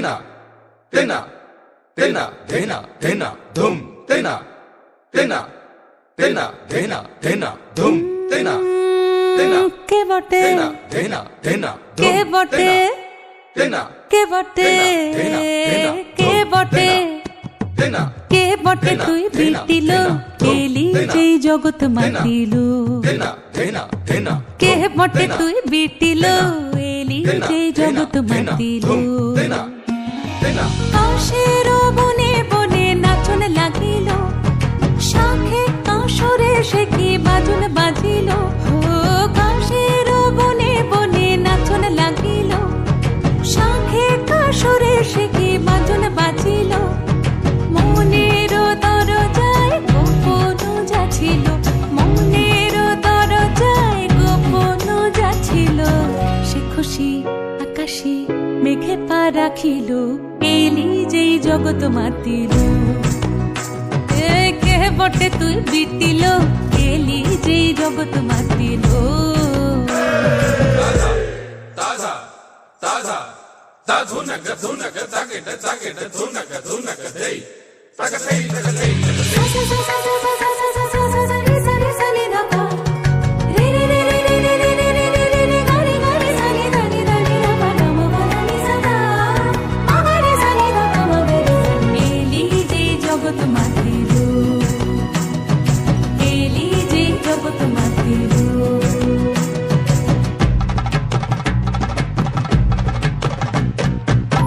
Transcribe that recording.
তেনা তেনা তেনা ধেনা ধেনা ধুম তেনা তেনা তেনা ধেনা ধেনা ধুম তেনা তেনা কে বটে তেনা ধেনা ধেনা কে বটে তেনা কে বটে কে বটে তেনা কে বটে তুই বিটিল কেলি যেই জগৎ মাতিল তেনা তেনা তেনা কে বটে তুই বিটিল এলি যেই জগৎ মাতিল তেনা তেনা কাশের মেঘে পা রাখিল এলি যেই জগৎ মাতিল কে বটে তুই বিটিল এলি যেই জগৎ মাতিল তাজা তাজা তা ধুনক ধুনক তাকেট তাকেট ধুনক ধুনক দেই তাক দেই তাক দেই